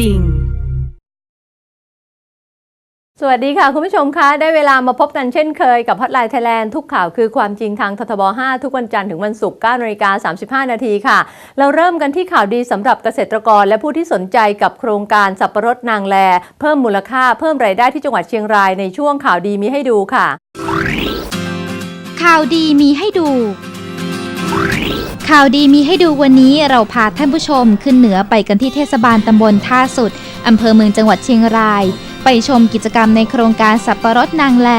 จริง สวัสดีค่ะ คุณผู้ชมคะได้เวลามาพบกันเช่นเคยกับ Hotline Thailand ทุกข่าวคือความจริงทางททบ 5 ทุกวันจันทร์ถึงวันศุกร์9นาฬิกา35 นาทีค่ะ เราเริ่มกันที่ข่าวดีสำหรับเกษตรกรและผู้ที่สนใจกับโครงการสับปะรดนางแล เพิ่มมูลค่าเพิ่มรายได้ที่จังหวัดเชียงรายในช่วงข่าวดีมีให้ดูค่ะ ข่าวดีมีให้ดู ข่าวดีมีให้ดูวันนี้เราพาท่านผู้ชมขึ้นเหนือไปกันที่เทศบาลตำบลท่าสุดอำเภอเมืองจังหวัดเชียงราย ไปชมกิจกรรมในโครงการสับปะรดนางแล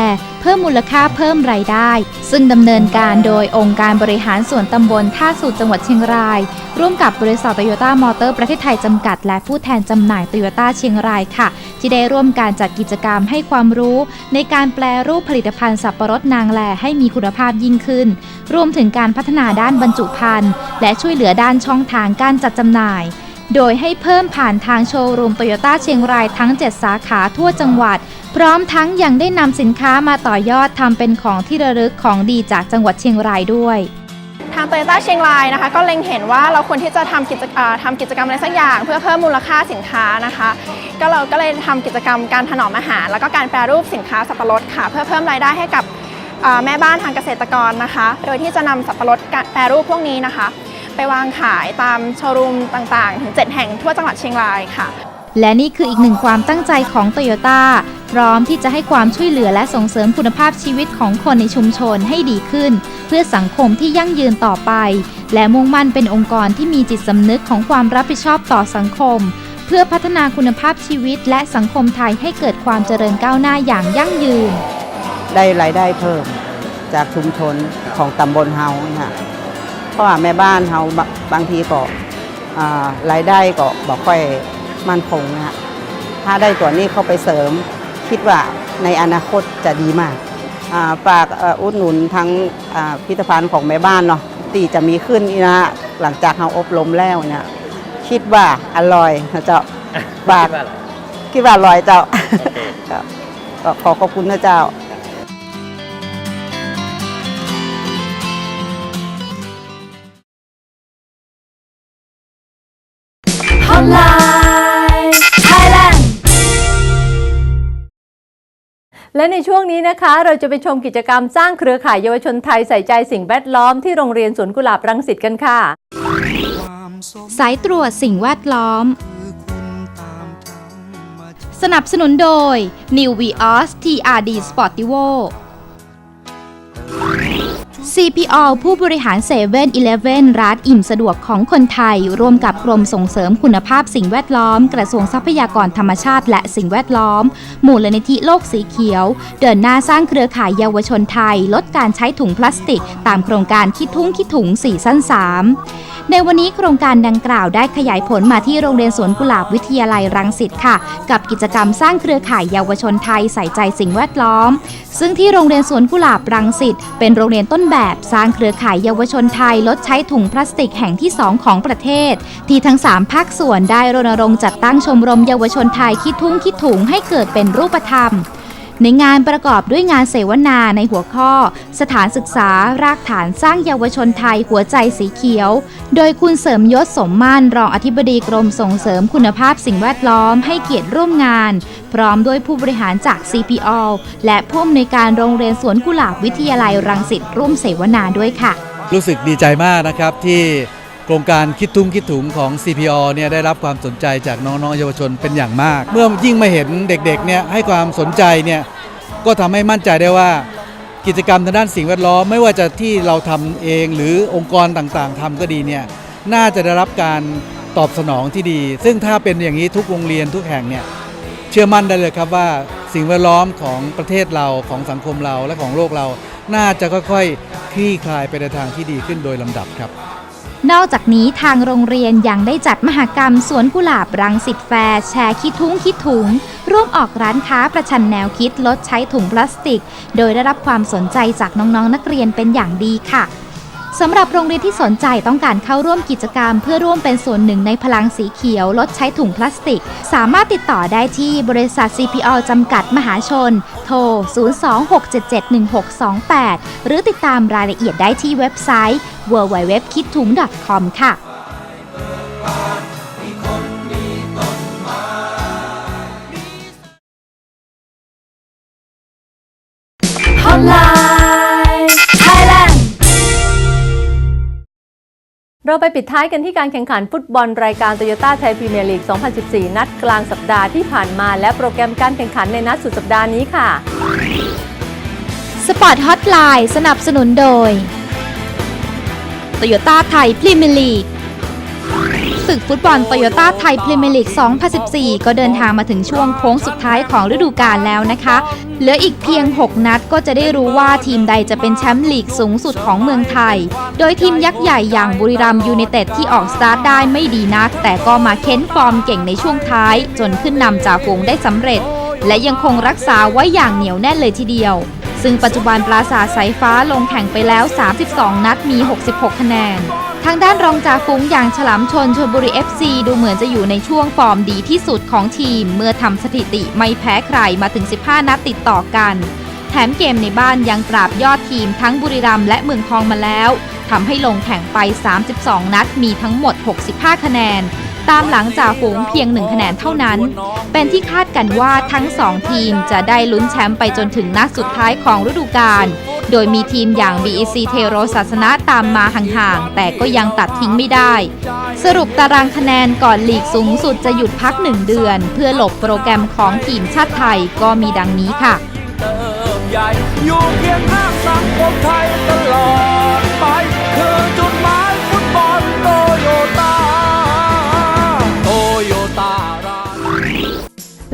เพิ่มมูลค่าเพิ่มรายได้ ซึ่งดำเนินการโดยองค์การบริหารส่วนตำบลท่าสุดจังหวัดเชียงราย ร่วมกับบริษัทโตโยต้ามอเตอร์ประเทศไทยจำกัด และผู้แทนจำหน่ายโตโยต้าเชียงรายค่ะ ที่ได้ร่วมการจัดกิจกรรมให้ความรู้ ในการแปลรูปผลิตภัณฑ์สับปะรดนางแลให้มีคุณภาพยิ่งขึ้น รวมถึงการพัฒนาด้านบรรจุภัณฑ์และช่วยเหลือด้านช่องทางการจัดจำหน่าย โดยให้เพิ่มผ่านทางโชว์รูมโตโยต้าเชียงรายทั้ง 7 สาขาทั่วจังหวัด พร้อมทั้งยังได้นำสินค้ามาต่อยอดทำเป็นของที่ระลึกของดีจากจังหวัดเชียงรายด้วยทางโตโยต้าเชียงรายนะคะก็เล็งเห็นว่าเราควรที่จะทำกิจทำกิจกรรมอะไรสักอย่าง เพื่อเพิ่มมูลค่าสินค้านะคะ ก็เราก็เลยทำกิจกรรมการถนอมอาหาร แล้วก็การแปรรูปสินค้าสับปะรดค่ะ เพื่อเพิ่มรายได้ให้กับแม่บ้านทางเกษตรกรนะคะ โดยที่จะนำสับปะรดแปรรูปพวกนี้นะคะ ไปวางขายตามโชว์รูมต่างๆ ถึง 7 แห่งทั่วจังหวัดเชียงรายค่ะ และนี่คืออีกหนึ่งความตั้งใจของโตโยต้าพร้อมที่จะให้ความช่วยเหลือและส่งเสริมคุณภาพชีวิตของคนในชุมชนให้ดีขึ้น เพื่อสังคมที่ยั่งยืนต่อไป และมุ่งมั่นเป็นองค์กรที่มีจิตสำนึกของความรับผิดชอบต่อสังคม เพื่อพัฒนาคุณภาพชีวิต และสังคมไทยให้เกิดความเจริญก้าวหน้าอย่างยั่งยืน ได้รายได้เพิ่มจากชุมชนของตำบลเฮาเนี่ยค่ะ เพราะว่าแม่บ้านเฮาบะบางทีก็อ่ารายได้ก็บอกค่อยมั่นคงนะฮะถ้าได้ตัวนี้เข้าไปเสริม คิดว่าในอนาคตจะดีมากอ่าฝากเอ่ออุดหนุนทั้งอ่าพิพิธภัณฑ์ของแม่บ้านเนาะตีจะมีขึ้นนี่นะฮะหลังจากเฮาอบรมแล้วเนี่ยคิดว่าอร่อยนะเจ้าบากคิดว่าอร่อยเจ้าครับก็ขอขอบคุณนะเจ้า และในช่วงนี้นะคะ เราจะไปชมกิจกรรมสร้างเครือข่ายเยาวชนไทยใส่ใจสิ่งแวดล้อมที่โรงเรียนสวนกุหลาบรังสิตกันค่ะ สายตรวจสิ่งแวดล้อม สนับสนุนโดย New Vios TRD Sportivo CPO ผู้บริหาร7 e เ e ่ e อร้านอิ่มสะดวกของคนไทย ร่วมกับกรมส่งเสริมคุณภาพสิ่งแวดล้อม กระทรวงทรัพยากรธรรมชาติและสิ่งแวดล้อม มูลนิธิโลกสีเขียว เดินหน้าสร้างเครือข่ายเยาวชนไทย ลดการใช้ถุงพลาสติก ตามโครงการคิดทุ่งคิดถุงสีสั้น3 ในวันนี้โครงการดังกล่าวได้ขยายผลมาที่โรงเรียนสวนกุหลาบวิทยาลัยรังสิตค่ะ กับกิจกรรมสร้างเครือข่ายเยาวชนไทยใส่ใจสิ่งแวดล้อม ซึ่งที่โรงเรียนสวนกุหลาบรังสิตเป็นโรงเรียนต้นแบบสร้างเครือข่ายเยาวชนไทยลดใช้ถุงพลาสติกแห่งที่ 2 ของประเทศ ที่ทั้ง 3 ภาคส่วนได้รณรงค์จัดตั้งชมรมเยาวชนไทยคิดทุ่งคิดถุงให้เกิดเป็นรูปธรรม ในงานประกอบด้วยงานเสวนาในหัวข้อ สถานศึกษารากฐานสร้างเยาวชนไทยหัวใจสีเขียว โดยคุณเสริมยศสมมาตรรองอธิบดีกรมส่งเสริมคุณภาพสิ่งแวดล้อมให้เกียรติร่วมงาน พร้อมด้วยผู้บริหารจาก CPO และผู้อำนวยการโรงเรียนสวนกุหลาบวิทยาลัยรังสิตร่วมเสวนาด้วยค่ะ รู้สึกดีใจมากนะครับที่ โครงการคิดทุ่งคิดถุงของ CPO เนี่ยได้รับความสนใจจากน้องๆเยาวชนเป็นอย่างมาก เมื่อยิ่งมาเห็นเด็กๆเนี่ยให้ความสนใจเนี่ยก็ทำให้มั่นใจได้ว่ากิจกรรมทางด้านสิ่งแวดล้อมไม่ว่าจะที่เราทำเองหรือองค์กรต่างๆทำก็ดีเนี่ยน่าจะได้รับการตอบสนองที่ดี ซึ่งถ้าเป็นอย่างนี้ทุกโรงเรียนทุกแห่งเนี่ยเชื่อมั่นได้เลยครับว่าสิ่งแวดล้อมของประเทศเราของสังคมเราและของโลกเรา น่าจะค่อยๆคลี่คลายไปในทางที่ดีขึ้นโดยลำดับครับ นอกจากนี้ทางโรงเรียนยังได้จัดมหกรรมสวนกุหลาบรังสิตแฟร์แชร์คิดทุ้งคิดถุง ร่วมออกร้านค้าประชันแนวคิดลดใช้ถุงพลาสติก โดยได้รับความสนใจจากน้องๆนนักเรียนเป็นอย่างดีค่ะ สำหรับโรงเรียนที่สนใจต้องการเข้าร่วมกิจกรรม เพื่อร่วมเป็นส่วนหนึ่งในพลังสีเขียว ลดใช้ถุงพลาสติก สามารถติดต่อได้ที่บริษัท CPO จำกัดมหาชน โทร 026771628 หรือติดตามรายละเอียดได้ที่เว็บไซต์ www.kidtung.com ค่ะฮอตไลน์ เราไปปิดท้ายกันที่การแข่งขันฟุตบอลรายการโตโยต้าไทยพรีเมียร์ลีก 2014 นัดกลางสัปดาห์ที่ผ่านมาและโปรแกรมการแข่งขันในนัดสุดสัปดาห์นี้ค่ะ สปอร์ตฮอตไลน์สนับสนุนโดยโตโยต้าไทยพรีเมียร์ลีก ศึกฟุตบอลโตโยต้าไทยพรีเมียร์ลีก 2014 ก็เดินทางมาถึงช่วงโค้งสุดท้ายของฤดูกาลแล้วนะคะ เหลืออีกเพียง 6 นัดก็จะได้รู้ว่าทีมใดจะเป็นแชมป์ลีกสูงสุดของเมืองไทย โดยทีมยักษ์ใหญ่อย่างบุรีรัมย์ยูไนเต็ดที่ออกสตาร์ทได้ไม่ดีนัก แต่ก็มาเค้นฟอร์มเก่งในช่วงท้าย จนขึ้นนำจ่าฝูงได้สำเร็จ และยังคงรักษาไว้อย่างเหนียวแน่นเลยทีเดียว ซึ่งปัจจุบันปราสาทสายฟ้าลงแข่งไปแล้ว 32 นัดมี 66 คะแนน ทางด้านรองจ่าฝูงอย่างฉลามชนชลบุรี FC ดูเหมือนจะอยู่ในช่วงฟอร์มดีที่สุดของทีม เมื่อทำสถิติไม่แพ้ใครมาถึง 15 นัดติดต่อกัน แถมเกมในบ้านยังปราบยอดทีมทั้งบุรีรัมย์และเมืองทองมาแล้วทำให้ลงแข่งไป 32 นัดมีทั้งหมด 65 คะแนน ตามหลังจ่าฝูงเพียงหนึ่งคะแนนเท่านั้น เป็นที่คาดกันว่าทั้ง 2 ทีมจะได้ลุ้นแชมป์ไปจนถึงนัดสุดท้ายของฤดูกาล โดยมีทีมอย่าง BEC เทโรศาสนะตามมาห่างๆ แต่ก็ยังตัดทิ้งไม่ได้ สรุปตารางคะแนนก่อนลีกสูงสุดจะหยุดพักหนึ่งเดือน เพื่อหลบโปรแกรมของทีมชาติไทยก็มีดังนี้ค่ะ อยู่เคียงข้างสังคมไทยตลอด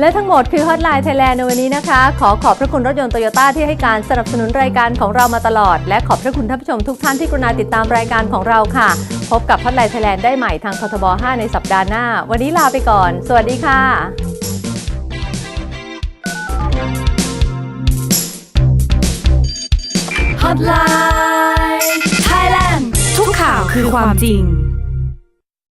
และทั้งหมดคือ Hotline Thailand ในวันนี้นะคะ ขอขอบพระคุณรถยนต์โตโยต้าที่ให้การสนับสนุนรายการของเรามาตลอด และขอบพระคุณท่านผู้ชมทุกท่านที่กรุณาติดตามรายการของเราค่ะ พบกับ Hotline Thailand ได้ใหม่ทางททบ 5 ในสัปดาห์หน้า วันนี้ลาไปก่อน สวัสดีค่ะฮอตไลน์ไทยแลนด์ทุกข่าวคือความจริง